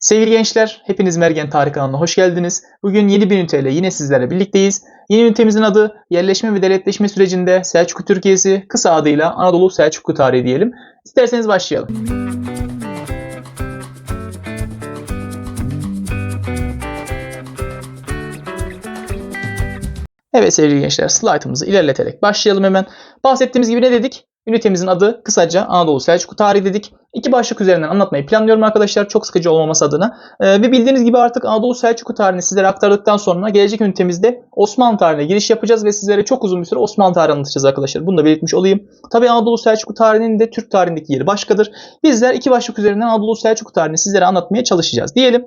Sevgili gençler, hepiniz Mergen Tarih kanalına hoş geldiniz. Bugün yeni bir üniteyle yine sizlerle birlikteyiz. Yeni ünitemizin adı yerleşme ve devletleşme sürecinde Selçuklu Türkiye'si, kısa adıyla Anadolu Selçuklu tarihi diyelim. İsterseniz başlayalım. Evet sevgili gençler, slaytımızı ilerleterek başlayalım hemen. Bahsettiğimiz gibi ne dedik? Ünitemizin adı kısaca Anadolu Selçuklu tarihi dedik. İki başlık üzerinden anlatmayı planlıyorum arkadaşlar çok sıkıcı olmaması adına. Ee, ve bildiğiniz gibi artık Anadolu Selçuklu tarihini sizlere aktardıktan sonra gelecek ünitemizde Osmanlı tarihine giriş yapacağız ve sizlere çok uzun bir süre Osmanlı tarihi anlatacağız arkadaşlar. Bunu da belirtmiş olayım. Tabi Anadolu Selçuklu tarihinin de Türk tarihindeki yeri başkadır. Bizler iki başlık üzerinden Anadolu Selçuklu tarihini sizlere anlatmaya çalışacağız diyelim.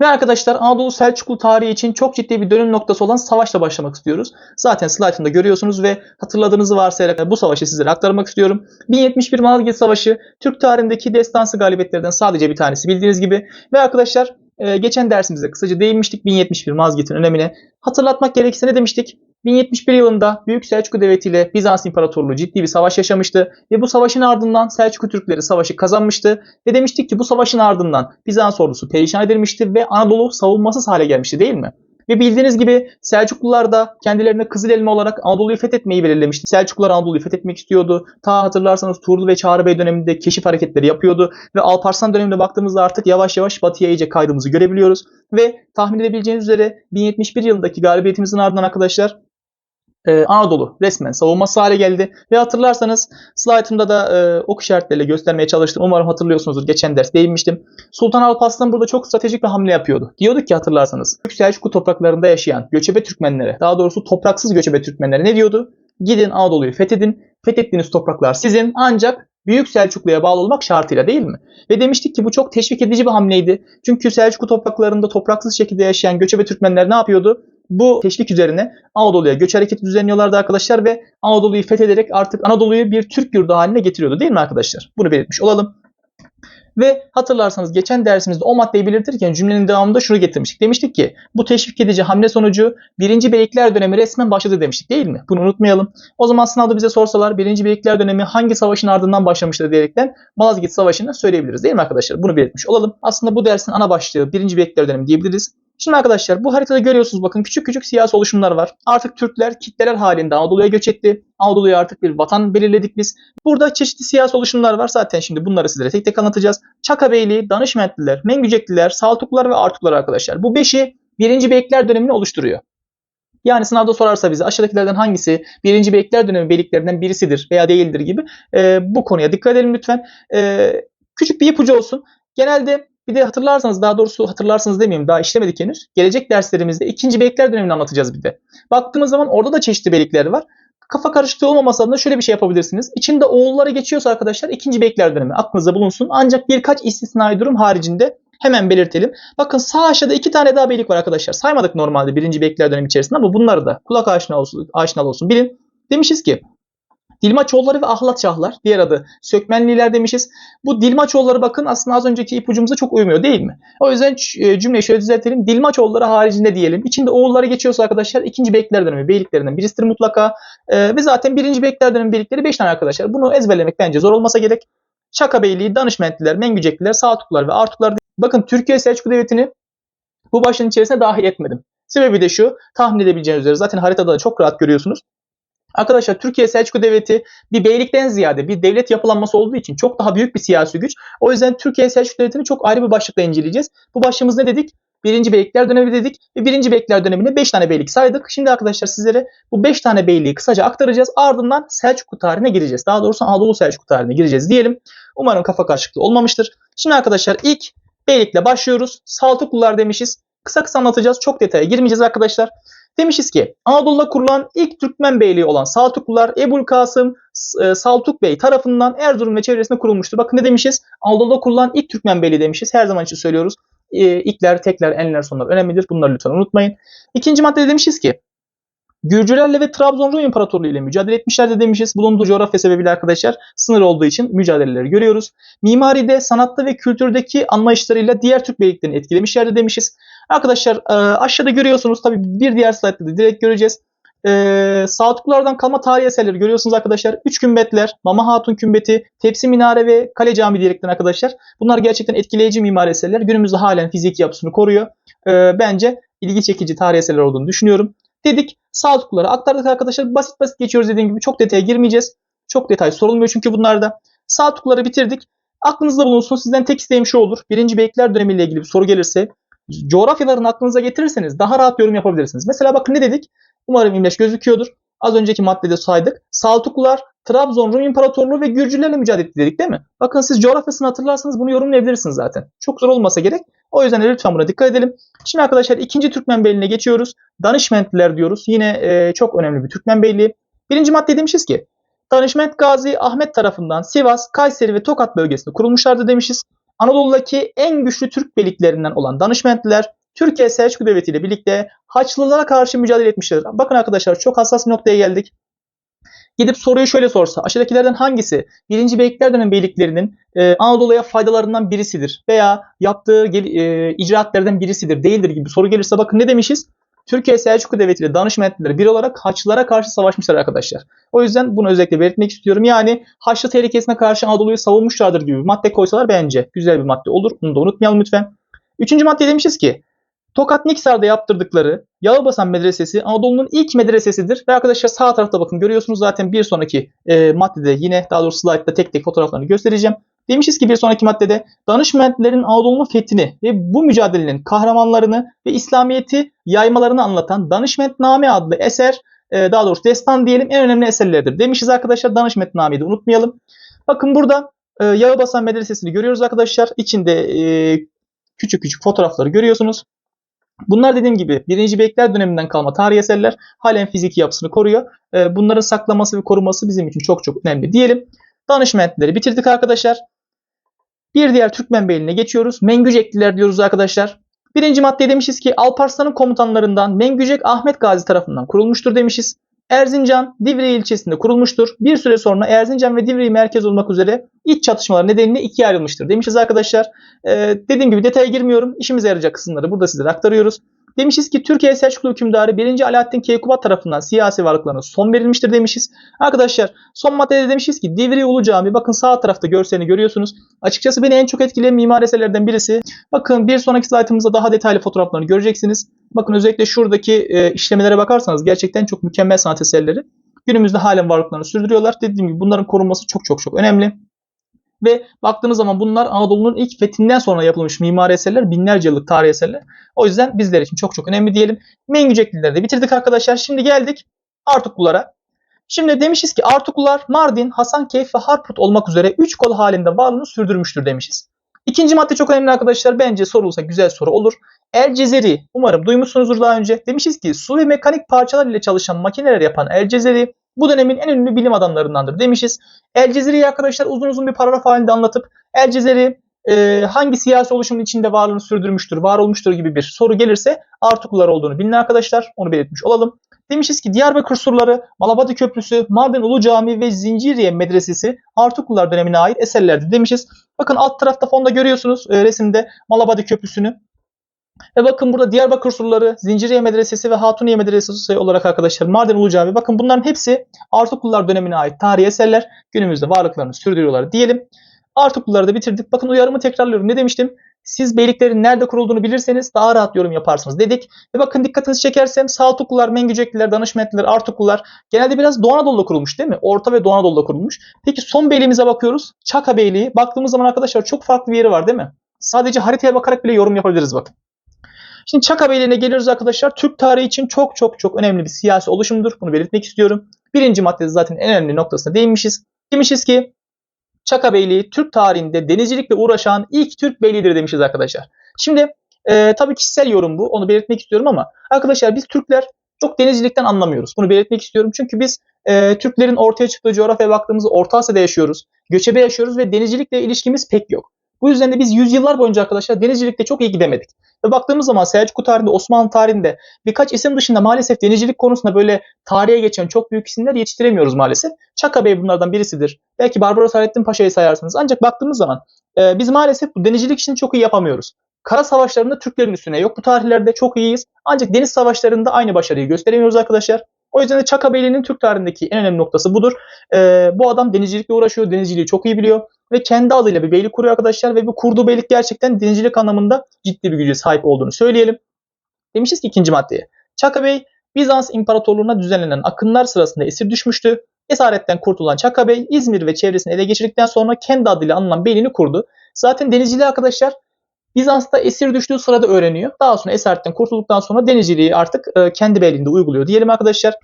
Ve arkadaşlar Anadolu Selçuklu tarihi için çok ciddi bir dönüm noktası olan savaşla başlamak istiyoruz. Zaten slaytımda görüyorsunuz ve hatırladığınızı varsayarak bu savaşı sizlere aktarmak istiyorum. 1071 Malazgirt Savaşı Türk tarihindeki destansı galibiyetlerden sadece bir tanesi bildiğiniz gibi. Ve arkadaşlar e, geçen dersimizde kısaca değinmiştik 1071 Malazgirt'in önemine. Hatırlatmak gerekirse ne demiştik? 1071 yılında Büyük Selçuklu Devleti ile Bizans İmparatorluğu ciddi bir savaş yaşamıştı ve bu savaşın ardından Selçuklu Türkleri savaşı kazanmıştı ve demiştik ki bu savaşın ardından Bizans ordusu perişan edilmişti ve Anadolu savunmasız hale gelmişti değil mi? Ve bildiğiniz gibi Selçuklular da kendilerine Kızıl Elma olarak Anadolu'yu fethetmeyi belirlemişti. Selçuklular Anadolu'yu fethetmek istiyordu. Ta hatırlarsanız Tuğrul ve Çağrı Bey döneminde keşif hareketleri yapıyordu. Ve Alparslan döneminde baktığımızda artık yavaş yavaş batıya iyice kaydığımızı görebiliyoruz. Ve tahmin edebileceğiniz üzere 1071 yılındaki galibiyetimizin ardından arkadaşlar ee, Anadolu resmen savunması hale geldi. Ve hatırlarsanız slaytımda da e, ok işaretleriyle göstermeye çalıştım. Umarım hatırlıyorsunuzdur. Geçen ders değinmiştim. Sultan Alparslan burada çok stratejik bir hamle yapıyordu. Diyordu ki hatırlarsanız Büyük Selçuklu topraklarında yaşayan göçebe Türkmenlere, daha doğrusu topraksız göçebe Türkmenlere ne diyordu? Gidin Anadolu'yu fethedin. Fethettiğiniz topraklar sizin ancak Büyük Selçuklu'ya bağlı olmak şartıyla değil mi? Ve demiştik ki bu çok teşvik edici bir hamleydi. Çünkü Selçuklu topraklarında topraksız şekilde yaşayan göçebe Türkmenler ne yapıyordu? Bu teşvik üzerine Anadolu'ya göç hareketi düzenliyorlardı arkadaşlar ve Anadolu'yu fethederek artık Anadolu'yu bir Türk yurdu haline getiriyordu değil mi arkadaşlar? Bunu belirtmiş olalım. Ve hatırlarsanız geçen dersimizde o maddeyi belirtirken cümlenin devamında şunu getirmiştik. Demiştik ki bu teşvik edici hamle sonucu 1. Beylikler dönemi resmen başladı demiştik değil mi? Bunu unutmayalım. O zaman sınavda bize sorsalar 1. Beylikler dönemi hangi savaşın ardından başlamıştır diyerekten Malazgirt Savaşı'nı söyleyebiliriz değil mi arkadaşlar? Bunu belirtmiş olalım. Aslında bu dersin ana başlığı 1. Beylikler dönemi diyebiliriz. Şimdi arkadaşlar bu haritada görüyorsunuz bakın küçük küçük siyasi oluşumlar var. Artık Türkler kitleler halinde Anadolu'ya göç etti. Anadolu'ya artık bir vatan belirledik biz. Burada çeşitli siyasi oluşumlar var. Zaten şimdi bunları sizlere tek tek anlatacağız. Çaka Beyliği, Danışmentliler, Mengücekliler, Saltuklular ve Artuklular arkadaşlar. Bu beşi 1. Beylikler dönemini oluşturuyor. Yani sınavda sorarsa bize aşağıdakilerden hangisi 1. Beylikler dönemi beyliklerinden birisidir veya değildir gibi e, bu konuya dikkat edelim lütfen. E, küçük bir ipucu olsun. Genelde bir de hatırlarsanız daha doğrusu hatırlarsınız demeyeyim daha işlemedik henüz. Gelecek derslerimizde ikinci beylikler dönemini anlatacağız bir de. Baktığımız zaman orada da çeşitli beylikler var. Kafa karışıklığı olmaması adına şöyle bir şey yapabilirsiniz. İçinde oğulları geçiyorsa arkadaşlar ikinci beylikler dönemi aklınızda bulunsun. Ancak birkaç istisnai durum haricinde hemen belirtelim. Bakın sağ aşağıda iki tane daha beylik var arkadaşlar. Saymadık normalde birinci beylikler dönemi içerisinde ama bunları da kulak aşina olsun, aşinalı olsun. Bilin. Demişiz ki Dilmaçoğulları ve Ahlatşahlar diğer adı Sökmenliler demişiz. Bu Dilmaçoğulları bakın aslında az önceki ipucumuza çok uymuyor değil mi? O yüzden e, cümleyi şöyle düzeltelim. Dilmaçoğulları haricinde diyelim. İçinde oğulları geçiyorsa arkadaşlar ikinci beylikler dönemi beyliklerinden birisidir mutlaka. Ee, ve zaten birinci beylikler dönemi beylikleri 5 tane arkadaşlar. Bunu ezberlemek bence zor olmasa gerek. Çaka Beyliği, Danışmentliler, Mengücekliler, Saltuklular ve Artuklar. Bakın Türkiye Selçuklu Devleti'ni bu başlığın içerisine dahil etmedim. Sebebi de şu, tahmin edebileceğiniz üzere zaten haritada da çok rahat görüyorsunuz. Arkadaşlar Türkiye Selçuklu Devleti bir beylikten ziyade bir devlet yapılanması olduğu için çok daha büyük bir siyasi güç. O yüzden Türkiye Selçuklu Devleti'ni çok ayrı bir başlıkla inceleyeceğiz. Bu başlığımız ne dedik? Birinci Beylikler dönemi dedik ve birinci Beylikler dönemine 5 tane beylik saydık. Şimdi arkadaşlar sizlere bu 5 tane beyliği kısaca aktaracağız. Ardından Selçuklu tarihine gireceğiz. Daha doğrusu Anadolu Selçuklu tarihine gireceğiz diyelim. Umarım kafa karışıklığı olmamıştır. Şimdi arkadaşlar ilk beylikle başlıyoruz. Saltuklular demişiz. Kısa kısa anlatacağız. Çok detaya girmeyeceğiz arkadaşlar. Demişiz ki Anadolu'da kurulan ilk Türkmen beyliği olan Saltuklular Ebul Kasım e, Saltuk Bey tarafından Erzurum ve çevresinde kurulmuştur. Bakın ne demişiz? Anadolu'da kurulan ilk Türkmen beyliği demişiz. Her zaman için söylüyoruz. E, ilkler, tekler, enler, sonlar önemlidir. Bunları lütfen unutmayın. İkinci maddede demişiz ki Gürcülerle ve Trabzon Rum İmparatorluğu ile mücadele etmişlerdi demişiz. Bulunduğu coğrafya sebebiyle arkadaşlar sınır olduğu için mücadeleleri görüyoruz. Mimaride, sanatta ve kültürdeki anlayışlarıyla diğer Türk beyliklerini etkilemişlerdi demişiz. Arkadaşlar e, aşağıda görüyorsunuz tabi bir diğer slaytta da direkt göreceğiz. Ee, Saltuklulardan kalma tarihi eserleri görüyorsunuz arkadaşlar. Üç kümbetler, Mama Hatun kümbeti, Tepsi Minare ve Kale Cami diyerekten arkadaşlar. Bunlar gerçekten etkileyici mimari eserler. Günümüzde halen fiziki yapısını koruyor. Ee, bence ilgi çekici tarihi eserler olduğunu düşünüyorum. Dedik Saltukluları aktardık arkadaşlar. Basit basit geçiyoruz dediğim gibi. Çok detaya girmeyeceğiz. Çok detay sorulmuyor çünkü bunlarda. Saltukluları bitirdik. Aklınızda bulunsun. Sizden tek isteğim şu olur. Birinci Beylikler dönemiyle ilgili bir soru gelirse coğrafyalarını aklınıza getirirseniz daha rahat yorum yapabilirsiniz. Mesela bakın ne dedik? Umarım imleç gözüküyordur. Az önceki maddede saydık. Saltuklular Trabzon Rum İmparatorluğu ve Gürcülerle mücadele etti dedik değil mi? Bakın siz coğrafyasını hatırlarsanız bunu yorumlayabilirsiniz zaten. Çok zor olmasa gerek. O yüzden de lütfen buna dikkat edelim. Şimdi arkadaşlar ikinci Türkmen Beyliğine geçiyoruz. Danışmentliler diyoruz. Yine e, çok önemli bir Türkmen Beyliği. Birinci madde demişiz ki Danışment Gazi Ahmet tarafından Sivas, Kayseri ve Tokat bölgesinde kurulmuşlardı demişiz. Anadolu'daki en güçlü Türk beyliklerinden olan danışmentliler Türkiye Selçuklu Devleti ile birlikte Haçlılara karşı mücadele etmişler. Bakın arkadaşlar çok hassas bir noktaya geldik. Gidip soruyu şöyle sorsa aşağıdakilerden hangisi 1. Beylikler dönemi beyliklerinin e, Anadolu'ya faydalarından birisidir veya yaptığı e, icraatlerden birisidir değildir gibi soru gelirse bakın ne demişiz? Türkiye Selçuklu Devleti ile danışmentleri bir olarak Haçlılara karşı savaşmışlar arkadaşlar. O yüzden bunu özellikle belirtmek istiyorum. Yani Haçlı tehlikesine karşı Anadolu'yu savunmuşlardır gibi bir madde koysalar bence güzel bir madde olur. Bunu da unutmayalım lütfen. Üçüncü madde demişiz ki Tokat Niksar'da yaptırdıkları Yağbasan Medresesi Anadolu'nun ilk medresesidir. Ve arkadaşlar sağ tarafta bakın görüyorsunuz zaten bir sonraki e, maddede yine daha doğrusu slaytta tek tek fotoğraflarını göstereceğim. Demişiz ki bir sonraki maddede danışmentlerin Anadolu'nun fethini ve bu mücadelenin kahramanlarını ve İslamiyet'i yaymalarını anlatan Danışmentname adlı eser e, daha doğrusu destan diyelim en önemli eserlerdir. Demişiz arkadaşlar Danışmentname'yi de unutmayalım. Bakın burada e, Yağbasan Medresesi'ni görüyoruz arkadaşlar. İçinde e, küçük küçük fotoğrafları görüyorsunuz. Bunlar dediğim gibi 1. Beylikler döneminden kalma tarihi eserler halen fiziki yapısını koruyor. Bunların saklaması ve korunması bizim için çok çok önemli diyelim. Danışmentleri bitirdik arkadaşlar. Bir diğer Türkmen Beyliğine geçiyoruz. Mengücekliler diyoruz arkadaşlar. Birinci madde demişiz ki Alparslan'ın komutanlarından Mengücek Ahmet Gazi tarafından kurulmuştur demişiz. Erzincan, Divriği ilçesinde kurulmuştur. Bir süre sonra Erzincan ve Divriği merkez olmak üzere iç çatışmalar nedeniyle ikiye ayrılmıştır demişiz arkadaşlar. Ee, dediğim gibi detaya girmiyorum. İşimize yarayacak kısımları burada sizlere aktarıyoruz. Demişiz ki Türkiye Selçuklu hükümdarı 1. Alaaddin Keykubat tarafından siyasi varlıklarına son verilmiştir demişiz. Arkadaşlar son maddede demişiz ki Divri Ulu Cami bakın sağ tarafta görselini görüyorsunuz. Açıkçası beni en çok etkileyen mimari eserlerden birisi. Bakın bir sonraki slaytımızda daha detaylı fotoğraflarını göreceksiniz. Bakın özellikle şuradaki e, işlemelere bakarsanız gerçekten çok mükemmel sanat eserleri. Günümüzde halen varlıklarını sürdürüyorlar. Dediğim gibi bunların korunması çok çok çok önemli. Ve baktığımız zaman bunlar Anadolu'nun ilk fethinden sonra yapılmış mimari eserler, binlerce yıllık tarih eserler. O yüzden bizler için çok çok önemli diyelim. Mengüceklileri de bitirdik arkadaşlar. Şimdi geldik Artuklulara. Şimdi demişiz ki Artuklular Mardin, Hasankeyf ve Harput olmak üzere 3 kol halinde varlığını sürdürmüştür demişiz. İkinci madde çok önemli arkadaşlar. Bence sorulsa güzel soru olur. El Cezeri, umarım duymuşsunuzdur daha önce. Demişiz ki su ve mekanik parçalar ile çalışan makineler yapan El Cezeri bu dönemin en ünlü bilim adamlarındandır demişiz. El Cezeri'yi arkadaşlar uzun uzun bir paragraf halinde anlatıp El Cezeri e, hangi siyasi oluşumun içinde varlığını sürdürmüştür, var olmuştur gibi bir soru gelirse Artuklular olduğunu bilin arkadaşlar. Onu belirtmiş olalım. Demişiz ki Diyarbakır surları, Malabadi Köprüsü, Mardin Ulu Camii ve Zinciriye Medresesi Artuklular dönemine ait eserlerdir demişiz. Bakın alt tarafta fonda görüyorsunuz e, resimde Malabadi Köprüsü'nü. Ve bakın burada Diyarbakır surları, Zinciriye Medresesi ve Hatuniye Medresesi olarak arkadaşlar Mardin Ulu Cami. Bakın bunların hepsi Artuklular dönemine ait tarihi eserler. Günümüzde varlıklarını sürdürüyorlar diyelim. Artukluları da bitirdik. Bakın uyarımı tekrarlıyorum. Ne demiştim? Siz beyliklerin nerede kurulduğunu bilirseniz daha rahat yorum yaparsınız dedik. Ve bakın dikkatinizi çekersem Saltuklular, Mengücekliler, Danışmentliler, Artuklular genelde biraz Doğu Anadolu'da kurulmuş değil mi? Orta ve Doğu Anadolu'da kurulmuş. Peki son beyliğimize bakıyoruz. Çaka Beyliği. Baktığımız zaman arkadaşlar çok farklı bir yeri var değil mi? Sadece haritaya bakarak bile yorum yapabiliriz bakın. Şimdi Çaka Beyliği'ne geliyoruz arkadaşlar. Türk tarihi için çok çok çok önemli bir siyasi oluşumdur. Bunu belirtmek istiyorum. Birinci maddede zaten en önemli noktasına değinmişiz. Demişiz ki Çaka Beyliği Türk tarihinde denizcilikle uğraşan ilk Türk beyliğidir demişiz arkadaşlar. Şimdi e, tabii kişisel yorum bu. Onu belirtmek istiyorum ama arkadaşlar biz Türkler çok denizcilikten anlamıyoruz. Bunu belirtmek istiyorum. Çünkü biz e, Türklerin ortaya çıktığı coğrafyaya baktığımızda Orta Asya'da yaşıyoruz. Göçebe yaşıyoruz ve denizcilikle ilişkimiz pek yok. Bu yüzden de biz yüzyıllar boyunca arkadaşlar denizcilikte çok iyi gidemedik. Ve baktığımız zaman Selçuklu tarihinde, Osmanlı tarihinde birkaç isim dışında maalesef denizcilik konusunda böyle tarihe geçen çok büyük isimler yetiştiremiyoruz maalesef. Çaka Bey bunlardan birisidir. Belki Barbaros Hayrettin Paşa'yı sayarsınız. Ancak baktığımız zaman e, biz maalesef bu denizcilik işini çok iyi yapamıyoruz. Kara savaşlarında Türklerin üstüne yok bu tarihlerde çok iyiyiz. Ancak deniz savaşlarında aynı başarıyı gösteremiyoruz arkadaşlar. O yüzden de Çaka Beyliği'nin Türk tarihindeki en önemli noktası budur. Ee, bu adam denizcilikle uğraşıyor. Denizciliği çok iyi biliyor. Ve kendi adıyla bir beylik kuruyor arkadaşlar. Ve bu kurduğu beylik gerçekten denizcilik anlamında ciddi bir güce sahip olduğunu söyleyelim. Demişiz ki ikinci maddeye. Çaka Bey Bizans İmparatorluğu'na düzenlenen akınlar sırasında esir düşmüştü. Esaretten kurtulan Çaka Bey İzmir ve çevresini ele geçirdikten sonra kendi adıyla anılan beyliğini kurdu. Zaten denizciliği arkadaşlar Bizans'ta esir düştüğü sırada öğreniyor. Daha sonra esaretten kurtulduktan sonra denizciliği artık e, kendi beyliğinde uyguluyor diyelim arkadaşlar.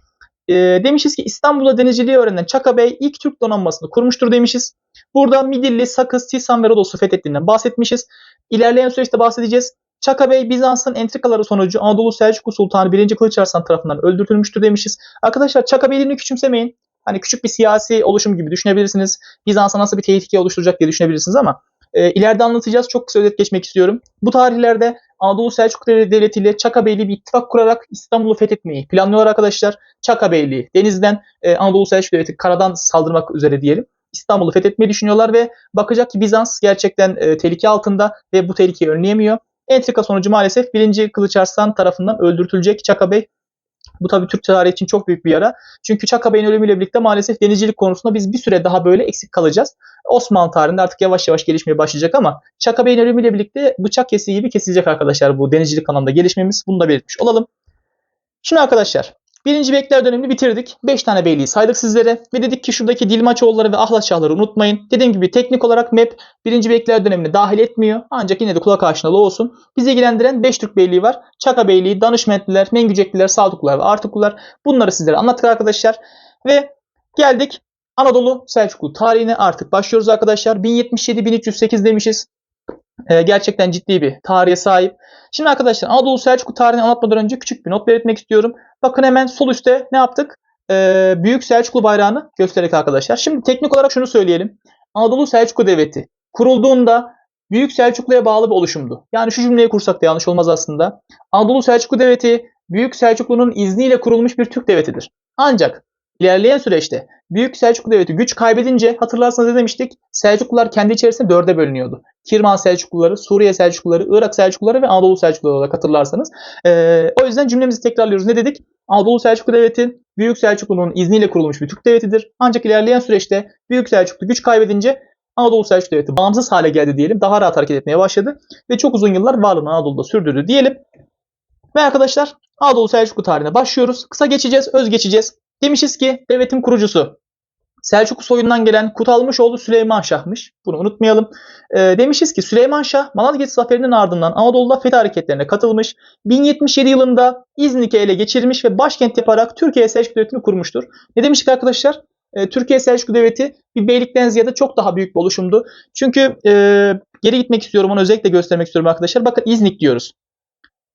E, demişiz ki İstanbul'da denizciliği öğrenen Çaka Bey ilk Türk donanmasını kurmuştur demişiz. Burada Midilli, Sakız, Tisan ve Rodos'u fethettiğinden bahsetmişiz. İlerleyen süreçte bahsedeceğiz. Çaka Bey Bizans'ın entrikaları sonucu Anadolu Selçuklu Sultanı 1. Kılıç Arslan tarafından öldürtülmüştür demişiz. Arkadaşlar Çaka Beyliğini küçümsemeyin. Hani küçük bir siyasi oluşum gibi düşünebilirsiniz. Bizans'a nasıl bir tehlike oluşturacak diye düşünebilirsiniz ama e, ileride anlatacağız. Çok kısa özet geçmek istiyorum. Bu tarihlerde Anadolu Selçuklu Devleti ile Çaka Beyliği bir ittifak kurarak İstanbul'u fethetmeyi planlıyorlar arkadaşlar. Çaka Beyliği denizden, e, Anadolu Selçuklu Devleti karadan saldırmak üzere diyelim. İstanbul'u fethetmeyi düşünüyorlar ve bakacak ki Bizans gerçekten e, tehlike altında ve bu tehlikeyi önleyemiyor. Entrika sonucu maalesef 1. Kılıç Arslan tarafından öldürtülecek Çaka Bey. Bu tabii Türk tarihi için çok büyük bir yara. Çünkü Çaka Bey'in ölümüyle birlikte maalesef denizcilik konusunda biz bir süre daha böyle eksik kalacağız. Osmanlı tarihinde artık yavaş yavaş gelişmeye başlayacak ama Çaka Bey'in ölümüyle birlikte bıçak kesiği gibi kesilecek arkadaşlar bu denizcilik anlamda gelişmemiz. Bunu da belirtmiş olalım. Şimdi arkadaşlar Birinci Beylikler dönemini bitirdik. 5 tane beyliği saydık sizlere. Ve dedik ki şuradaki Dilmaçoğulları ve Ahlatşahları unutmayın. Dediğim gibi teknik olarak MEP 1. Beylikler dönemini dahil etmiyor. Ancak yine de kulak aşinalı olsun. Bizi ilgilendiren 5 Türk Beyliği var. Çaka Beyliği, Danışmentliler, Mengücekliler, Saltuklular ve Artuklular. Bunları sizlere anlattık arkadaşlar. Ve geldik Anadolu Selçuklu tarihine artık başlıyoruz arkadaşlar. 1077-1308 demişiz. Ee, gerçekten ciddi bir tarihe sahip. Şimdi arkadaşlar Anadolu Selçuklu tarihini anlatmadan önce küçük bir not belirtmek istiyorum. Bakın hemen sol üstte ne yaptık? Ee, Büyük Selçuklu bayrağını göstererek arkadaşlar. Şimdi teknik olarak şunu söyleyelim. Anadolu Selçuklu Devleti kurulduğunda Büyük Selçuklu'ya bağlı bir oluşumdu. Yani şu cümleyi kursak da yanlış olmaz aslında. Anadolu Selçuklu Devleti Büyük Selçuklu'nun izniyle kurulmuş bir Türk devletidir. Ancak ilerleyen süreçte Büyük Selçuklu Devleti güç kaybedince hatırlarsanız ne demiştik? Selçuklular kendi içerisinde dörde bölünüyordu. Kirman Selçukluları, Suriye Selçukluları, Irak Selçukluları ve Anadolu Selçukluları olarak hatırlarsanız. Ee, o yüzden cümlemizi tekrarlıyoruz. Ne dedik? Anadolu Selçuklu Devleti Büyük Selçuklu'nun izniyle kurulmuş bir Türk devletidir. Ancak ilerleyen süreçte Büyük Selçuklu güç kaybedince Anadolu Selçuklu Devleti bağımsız hale geldi diyelim. Daha rahat hareket etmeye başladı ve çok uzun yıllar varlığını Anadolu'da sürdürdü diyelim. Ve arkadaşlar Anadolu Selçuklu tarihine başlıyoruz. Kısa geçeceğiz, öz geçeceğiz. Demişiz ki devletin kurucusu Selçuklu soyundan gelen Kutalmışoğlu Süleyman Şah'mış. Bunu unutmayalım. E, demişiz ki Süleyman Şah Malazgirt Zaferi'nin ardından Anadolu'da fethi hareketlerine katılmış. 1077 yılında İznik'i ele geçirmiş ve başkent yaparak Türkiye Selçuklu Devleti'ni kurmuştur. Ne demiştik arkadaşlar? E, Türkiye Selçuklu Devleti bir beylikten ziyade çok daha büyük bir oluşumdu. Çünkü e, geri gitmek istiyorum onu özellikle göstermek istiyorum arkadaşlar. Bakın İznik diyoruz.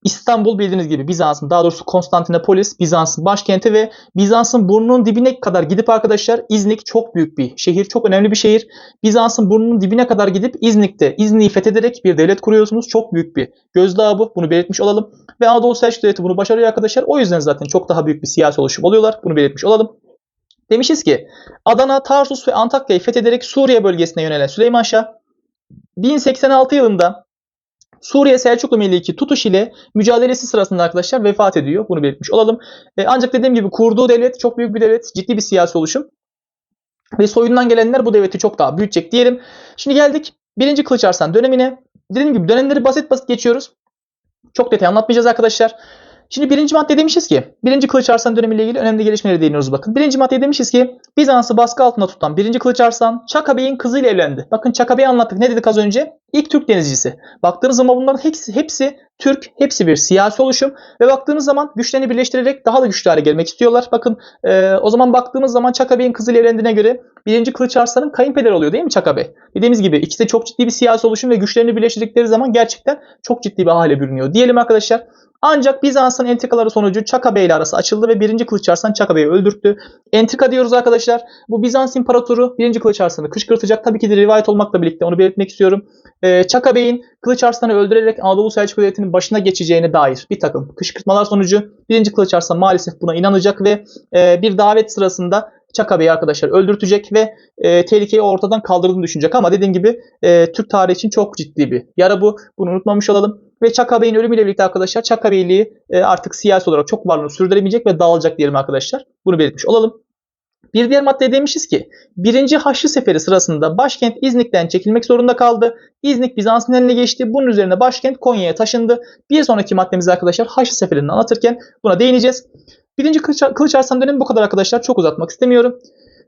İstanbul bildiğiniz gibi Bizans'ın daha doğrusu Konstantinopolis Bizans'ın başkenti ve Bizans'ın burnunun dibine kadar gidip arkadaşlar İznik çok büyük bir şehir, çok önemli bir şehir. Bizans'ın burnunun dibine kadar gidip İznik'te İznik'i fethederek bir devlet kuruyorsunuz. Çok büyük bir gözdağı bu. Bunu belirtmiş olalım. Ve Anadolu Selçuk Devleti bunu başarıyor arkadaşlar. O yüzden zaten çok daha büyük bir siyasi oluşum oluyorlar. Bunu belirtmiş olalım. Demişiz ki Adana, Tarsus ve Antakya'yı fethederek Suriye bölgesine yönelen Süleyman Şah 1086 yılında Suriye Selçuklu Meliki Tutuş ile mücadelesi sırasında arkadaşlar vefat ediyor. Bunu belirtmiş olalım. E, ancak dediğim gibi kurduğu devlet çok büyük bir devlet. Ciddi bir siyasi oluşum. Ve soyundan gelenler bu devleti çok daha büyütecek diyelim. Şimdi geldik 1. Kılıç Arslan dönemine. Dediğim gibi dönemleri basit basit geçiyoruz. Çok detay anlatmayacağız arkadaşlar. Şimdi birinci madde demişiz ki, birinci Kılıç Arslan dönemiyle ilgili önemli gelişmeleri değiniyoruz bakın. Birinci madde demişiz ki, Bizans'ı baskı altında tutan birinci Kılıç Arslan, Çaka kızıyla evlendi. Bakın Çaka Bey'i anlattık. Ne dedik az önce? İlk Türk denizcisi. Baktığınız zaman bunların hepsi, hepsi Türk, hepsi bir siyasi oluşum ve baktığınız zaman güçlerini birleştirerek daha da güçlü hale gelmek istiyorlar. Bakın e, o zaman baktığımız zaman Çaka Bey'in kızıyla evlendiğine göre birinci Kılıç Arslan'ın kayınpederi oluyor değil mi Çaka Bey? Dediğimiz gibi ikisi de çok ciddi bir siyasi oluşum ve güçlerini birleştirdikleri zaman gerçekten çok ciddi bir hale bürünüyor. Diyelim arkadaşlar. Ancak Bizans'ın entrikaları sonucu Çaka Bey ile arası açıldı ve 1. Kılıç Arslan Çaka Bey'i öldürttü. Entrika diyoruz arkadaşlar. Bu Bizans İmparatoru 1. Kılıç Arslan'ı kışkırtacak. Tabii ki de rivayet olmakla birlikte onu belirtmek istiyorum. Ee, Çaka Bey'in Kılıç Arslan'ı öldürerek Anadolu Selçuklu Devleti'nin başına geçeceğine dair bir takım kışkırtmalar sonucu 1. Kılıç Arslan maalesef buna inanacak ve e, bir davet sırasında Çaka Bey'i arkadaşlar öldürtecek ve e, tehlikeyi ortadan kaldırdığını düşünecek. Ama dediğim gibi e, Türk tarihi için çok ciddi bir yara bu. Bunu unutmamış olalım. Ve Çaka Bey'in ölümüyle birlikte arkadaşlar Çaka Beyliği e, artık siyasi olarak çok varlığını sürdüremeyecek ve dağılacak diyelim arkadaşlar. Bunu belirtmiş olalım. Bir diğer maddeye demişiz ki 1. Haçlı Seferi sırasında başkent İznik'ten çekilmek zorunda kaldı. İznik Bizans'ın eline geçti. Bunun üzerine başkent Konya'ya taşındı. Bir sonraki maddemiz arkadaşlar Haçlı Seferi'ni anlatırken buna değineceğiz. Birinci Kılıç, Kılıç Arslan dönemi bu kadar arkadaşlar. Çok uzatmak istemiyorum.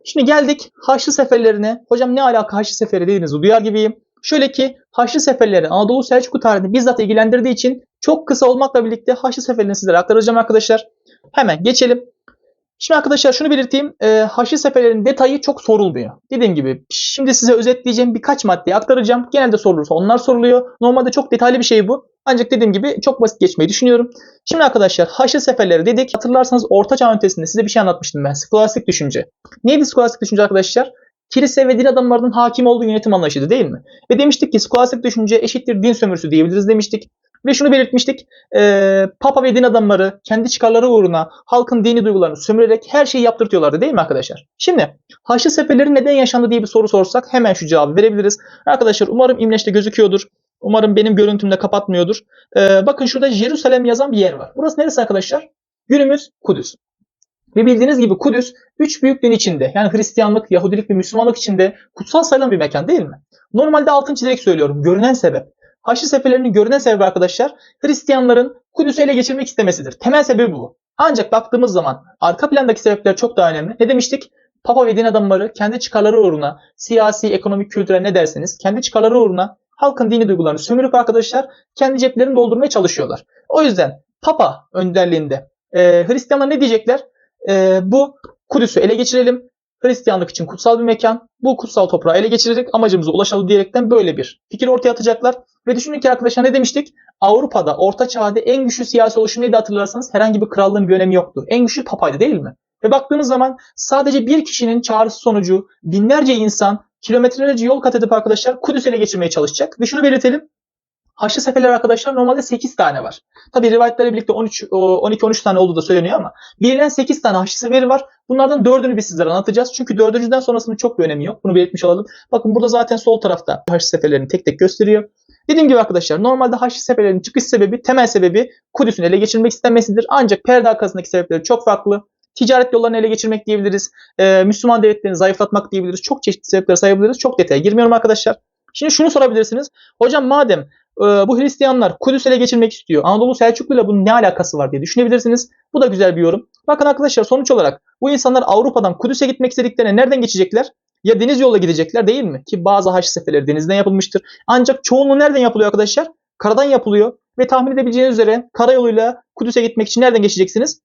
Şimdi geldik Haçlı Seferlerine. Hocam ne alaka Haçlı Seferi dediğinizi duyar gibiyim. Şöyle ki Haçlı Seferleri Anadolu Selçuklu tarihini bizzat ilgilendirdiği için çok kısa olmakla birlikte Haçlı Seferlerini sizlere aktaracağım arkadaşlar. Hemen geçelim. Şimdi arkadaşlar şunu belirteyim. E, Haçlı Seferlerin detayı çok sorulmuyor. Dediğim gibi şimdi size özetleyeceğim birkaç maddeyi aktaracağım. Genelde sorulursa onlar soruluyor. Normalde çok detaylı bir şey bu. Ancak dediğim gibi çok basit geçmeyi düşünüyorum. Şimdi arkadaşlar Haçlı Seferleri dedik. Hatırlarsanız Orta Çağ ötesinde size bir şey anlatmıştım ben. Skolastik düşünce. Neydi skolastik düşünce arkadaşlar? Kilise ve din adamlarının hakim olduğu yönetim anlayışıydı değil mi? Ve demiştik ki skolastik düşünce eşittir din sömürüsü diyebiliriz demiştik. Ve şunu belirtmiştik. E, Papa ve din adamları kendi çıkarları uğruna halkın dini duygularını sömürerek her şeyi yaptırtıyorlardı değil mi arkadaşlar? Şimdi Haçlı Seferleri neden yaşandı diye bir soru sorsak hemen şu cevabı verebiliriz. Arkadaşlar umarım imleçte gözüküyordur. Umarım benim görüntümde kapatmıyordur. E, bakın şurada Jerusalem yazan bir yer var. Burası neresi arkadaşlar? Günümüz Kudüs. Ve bildiğiniz gibi Kudüs üç büyük din içinde yani Hristiyanlık, Yahudilik ve Müslümanlık içinde kutsal sayılan bir mekan değil mi? Normalde altın çizerek söylüyorum. Görünen sebep. Haçlı seferlerinin görünen sebebi arkadaşlar Hristiyanların Kudüs'ü ele geçirmek istemesidir. Temel sebebi bu. Ancak baktığımız zaman arka plandaki sebepler çok daha önemli. Ne demiştik? Papa ve din adamları kendi çıkarları uğruna siyasi, ekonomik, kültürel ne derseniz kendi çıkarları uğruna halkın dini duygularını sömürüp arkadaşlar kendi ceplerini doldurmaya çalışıyorlar. O yüzden Papa önderliğinde e, Hristiyanlar ne diyecekler? E, bu Kudüs'ü ele geçirelim. Hristiyanlık için kutsal bir mekan. Bu kutsal toprağı ele geçirerek amacımıza ulaşalım diyerekten böyle bir fikir ortaya atacaklar. Ve düşünün ki arkadaşlar ne demiştik? Avrupa'da Orta Çağ'da en güçlü siyasi oluşum neydi hatırlarsanız herhangi bir krallığın bir önemi yoktu. En güçlü papaydı değil mi? Ve baktığımız zaman sadece bir kişinin çağrısı sonucu binlerce insan kilometrelerce yol kat edip arkadaşlar Kudüs ele geçirmeye çalışacak. Ve şunu belirtelim. Haçlı seferler arkadaşlar normalde 8 tane var. Tabi rivayetlerle birlikte 13 12-13 tane olduğu da söyleniyor ama bilinen 8 tane Haçlı seferi var. Bunlardan 4'ünü biz sizlere anlatacağız. Çünkü 4.'den sonrasının çok bir önemi yok. Bunu belirtmiş olalım. Bakın burada zaten sol tarafta Haçlı seferlerini tek tek gösteriyor. Dediğim gibi arkadaşlar normalde Haçlı seferlerinin çıkış sebebi, temel sebebi Kudüs'ün ele geçirmek istenmesidir. Ancak perde arkasındaki sebepleri çok farklı. Ticaret yollarını ele geçirmek diyebiliriz. Ee, Müslüman devletlerini zayıflatmak diyebiliriz. Çok çeşitli sebepler sayabiliriz. Çok detaya girmiyorum arkadaşlar. Şimdi şunu sorabilirsiniz. Hocam madem e, bu Hristiyanlar Kudüs ele geçirmek istiyor. Anadolu Selçuklu ile bunun ne alakası var diye düşünebilirsiniz. Bu da güzel bir yorum. Bakın arkadaşlar sonuç olarak bu insanlar Avrupa'dan Kudüs'e gitmek istediklerine nereden geçecekler? Ya deniz yolla gidecekler değil mi? Ki bazı haç seferleri denizden yapılmıştır. Ancak çoğunluğu nereden yapılıyor arkadaşlar? Karadan yapılıyor. Ve tahmin edebileceğiniz üzere karayoluyla Kudüs'e gitmek için nereden geçeceksiniz?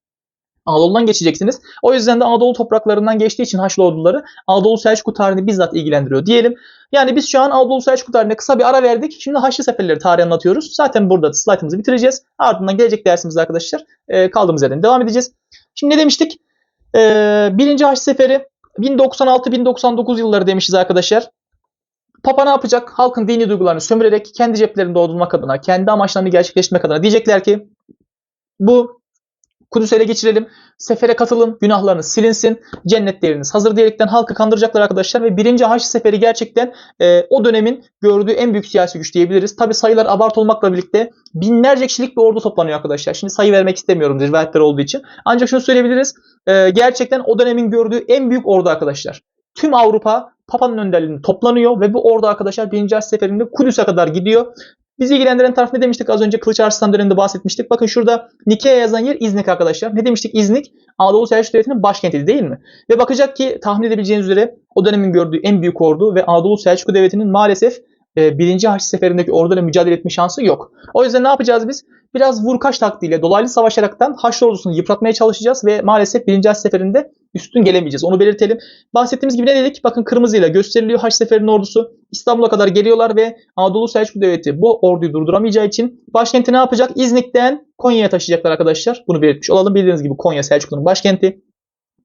Anadolu'dan geçeceksiniz. O yüzden de Anadolu topraklarından geçtiği için Haçlı orduları Anadolu Selçuklu tarihini bizzat ilgilendiriyor diyelim. Yani biz şu an Anadolu Selçuklu tarihine kısa bir ara verdik. Şimdi Haçlı seferleri tarihi anlatıyoruz. Zaten burada slaytımızı bitireceğiz. Ardından gelecek dersimizde arkadaşlar e, kaldığımız yerden devam edeceğiz. Şimdi ne demiştik? E, birinci Haçlı seferi 1096-1099 yılları demişiz arkadaşlar. Papa ne yapacak? Halkın dini duygularını sömürerek kendi ceplerini doldurmak adına, kendi amaçlarını gerçekleştirmek adına diyecekler ki bu Kudüs'ü ele geçirelim. Sefere katılın. Günahlarınız silinsin. Cennet değeriniz hazır diyerekten halkı kandıracaklar arkadaşlar. Ve birinci Haç Seferi gerçekten e, o dönemin gördüğü en büyük siyasi güç diyebiliriz. Tabi sayılar abart olmakla birlikte binlerce kişilik bir ordu toplanıyor arkadaşlar. Şimdi sayı vermek istemiyorum rivayetler olduğu için. Ancak şunu söyleyebiliriz. E, gerçekten o dönemin gördüğü en büyük ordu arkadaşlar. Tüm Avrupa Papa'nın önderliğinde toplanıyor ve bu ordu arkadaşlar birinci Haç Seferi'nde Kudüs'e kadar gidiyor. Bizi ilgilendiren taraf ne demiştik? Az önce Kılıç Arslan döneminde bahsetmiştik. Bakın şurada Nike'ye yazan yer İznik arkadaşlar. Ne demiştik? İznik Anadolu Selçuk Devleti'nin başkentiydi değil mi? Ve bakacak ki tahmin edebileceğiniz üzere o dönemin gördüğü en büyük ordu ve Anadolu Selçuklu Devleti'nin maalesef e, birinci Haçlı Seferi'ndeki orduyla mücadele etme şansı yok. O yüzden ne yapacağız biz? Biraz vurkaç taktiğiyle dolaylı savaşaraktan Haçlı ordusunu yıpratmaya çalışacağız ve maalesef birinci Haçlı Seferi'nde üstün gelemeyeceğiz. Onu belirtelim. Bahsettiğimiz gibi ne dedik? Bakın kırmızıyla gösteriliyor Haçlı Seferi'nin ordusu. İstanbul'a kadar geliyorlar ve Anadolu Selçuklu Devleti bu orduyu durduramayacağı için başkenti ne yapacak? İznik'ten Konya'ya taşıyacaklar arkadaşlar. Bunu belirtmiş olalım. Bildiğiniz gibi Konya Selçuklu'nun başkenti.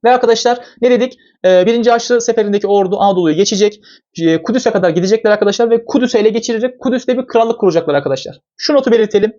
Ve arkadaşlar ne dedik? Ee, birinci Haçlı seferindeki ordu Anadolu'yu geçecek. Ee, Kudüs'e kadar gidecekler arkadaşlar ve Kudüs'ü ele geçirecek. Kudüs'te bir krallık kuracaklar arkadaşlar. Şu notu belirtelim.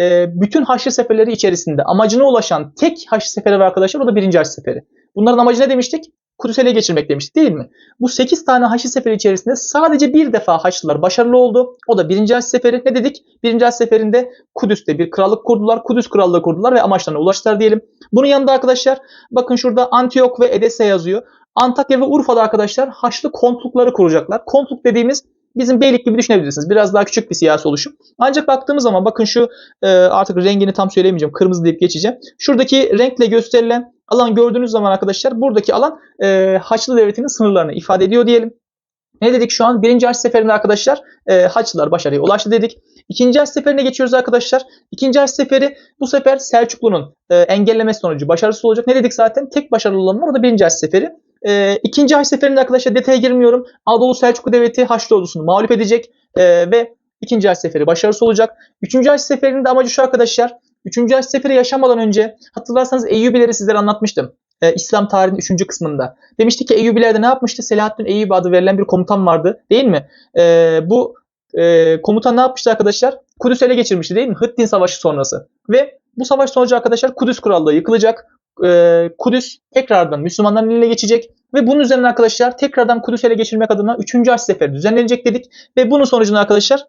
Ee, bütün Haçlı seferleri içerisinde amacına ulaşan tek Haçlı seferi var arkadaşlar. O da birinci Haçlı seferi. Bunların amacı ne demiştik? Kudüs'ü ele geçirmek demiştik değil mi? Bu 8 tane Haçlı Seferi içerisinde sadece bir defa Haçlılar başarılı oldu. O da 1. Haçlı Seferi. Ne dedik? 1. Haçlı Seferi'nde Kudüs'te bir krallık kurdular. Kudüs krallığı kurdular ve amaçlarına ulaştılar diyelim. Bunun yanında arkadaşlar bakın şurada Antiyok ve Edese yazıyor. Antakya ve Urfa'da arkadaşlar Haçlı kontlukları kuracaklar. Kontluk dediğimiz bizim beylik gibi düşünebilirsiniz. Biraz daha küçük bir siyasi oluşum. Ancak baktığımız zaman bakın şu e, artık rengini tam söyleyemeyeceğim. Kırmızı deyip geçeceğim. Şuradaki renkle gösterilen alan gördüğünüz zaman arkadaşlar buradaki alan e, Haçlı Devleti'nin sınırlarını ifade ediyor diyelim. Ne dedik şu an? Birinci Haç Seferi'nde arkadaşlar e, Haçlılar başarıya ulaştı dedik. İkinci Haç Seferi'ne geçiyoruz arkadaşlar. İkinci Haç Seferi bu sefer Selçuklu'nun e, engellemesi sonucu başarısız olacak. Ne dedik zaten? Tek başarılı olan o da birinci Haç Seferi. E, ikinci Haç Seferi'nde arkadaşlar detaya girmiyorum. Anadolu Selçuklu Devleti Haçlı ordusunu mağlup edecek e, ve ikinci Haç Seferi başarısız olacak. Üçüncü Haç Seferi'nin de amacı şu arkadaşlar. Üçüncü Haç Seferi yaşamadan önce hatırlarsanız Eyyubileri sizlere anlatmıştım. Ee, İslam tarihinin 3. kısmında. Demiştik ki Eyyubilerde ne yapmıştı? Selahaddin Eyyubi adı verilen bir komutan vardı değil mi? Ee, bu e, komutan ne yapmıştı arkadaşlar? Kudüs'ü ele geçirmişti değil mi? Hıttin Savaşı sonrası. Ve bu savaş sonucu arkadaşlar Kudüs Krallığı yıkılacak. Ee, Kudüs tekrardan Müslümanların eline geçecek. Ve bunun üzerine arkadaşlar tekrardan Kudüs'ü ele geçirmek adına 3. Haç Seferi düzenlenecek dedik. Ve bunun sonucunda arkadaşlar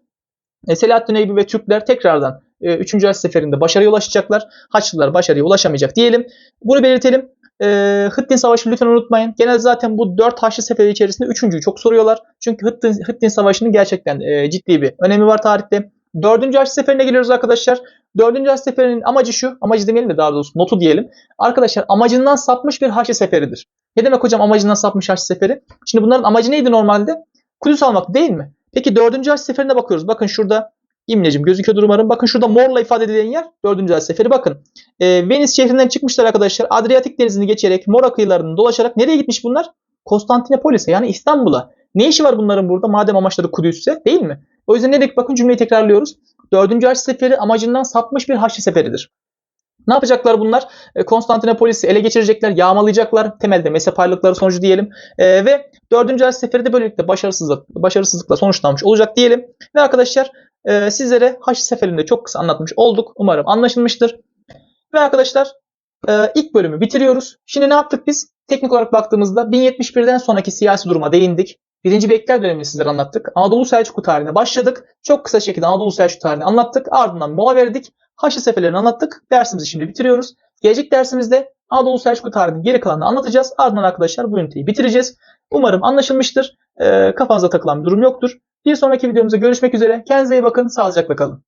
e, Selahaddin Eyyubi ve Türkler tekrardan 3. Haç Seferi'nde başarıya ulaşacaklar. Haçlılar başarıya ulaşamayacak diyelim. Bunu belirtelim. E, Hıttin Savaşı lütfen unutmayın. Genelde zaten bu 4 Haçlı Seferi içerisinde 3.'yü çok soruyorlar. Çünkü Hıttin, Hıttin Savaşı'nın gerçekten e, ciddi bir önemi var tarihte. 4. Haçlı Seferi'ne geliyoruz arkadaşlar. 4. Haçlı Seferi'nin amacı şu. Amacı demeyelim de daha doğrusu notu diyelim. Arkadaşlar amacından sapmış bir Haçlı Seferi'dir. Ne demek hocam amacından sapmış Haçlı Seferi? Şimdi bunların amacı neydi normalde? Kudüs almak değil mi? Peki 4. Haçlı Seferi'ne bakıyoruz. Bakın şurada İmlecim gözüküyordur umarım. Bakın şurada morla ifade edilen yer 4. Haç Seferi. Bakın e, Venice şehrinden çıkmışlar arkadaşlar. Adriyatik denizini geçerek Mora kıyılarını dolaşarak nereye gitmiş bunlar? Konstantinopolis'e yani İstanbul'a. Ne işi var bunların burada madem amaçları Kudüs'se değil mi? O yüzden ne dedik bakın cümleyi tekrarlıyoruz. 4. Haç Seferi amacından sapmış bir Haçlı Seferidir. Ne yapacaklar bunlar? E, Konstantinopolis'i ele geçirecekler, yağmalayacaklar. Temelde mezhep sonucu diyelim. E, ve 4. Haç Seferi de böylelikle başarısızlık, başarısızlıkla sonuçlanmış olacak diyelim. Ve arkadaşlar e, sizlere Haçlı Seferi'nde çok kısa anlatmış olduk. Umarım anlaşılmıştır. Ve arkadaşlar e, ilk bölümü bitiriyoruz. Şimdi ne yaptık biz? Teknik olarak baktığımızda 1071'den sonraki siyasi duruma değindik. Birinci Bekler dönemini sizlere anlattık. Anadolu Selçuklu tarihine başladık. Çok kısa şekilde Anadolu Selçuklu tarihini anlattık. Ardından mola verdik. Haçlı Seferlerini anlattık. Dersimizi şimdi bitiriyoruz. Gelecek dersimizde Anadolu Selçuklu tarihinin geri kalanını anlatacağız. Ardından arkadaşlar bu üniteyi bitireceğiz. Umarım anlaşılmıştır. E, kafanıza takılan bir durum yoktur. Bir sonraki videomuzda görüşmek üzere. Kendinize iyi bakın. Sağlıcakla kalın.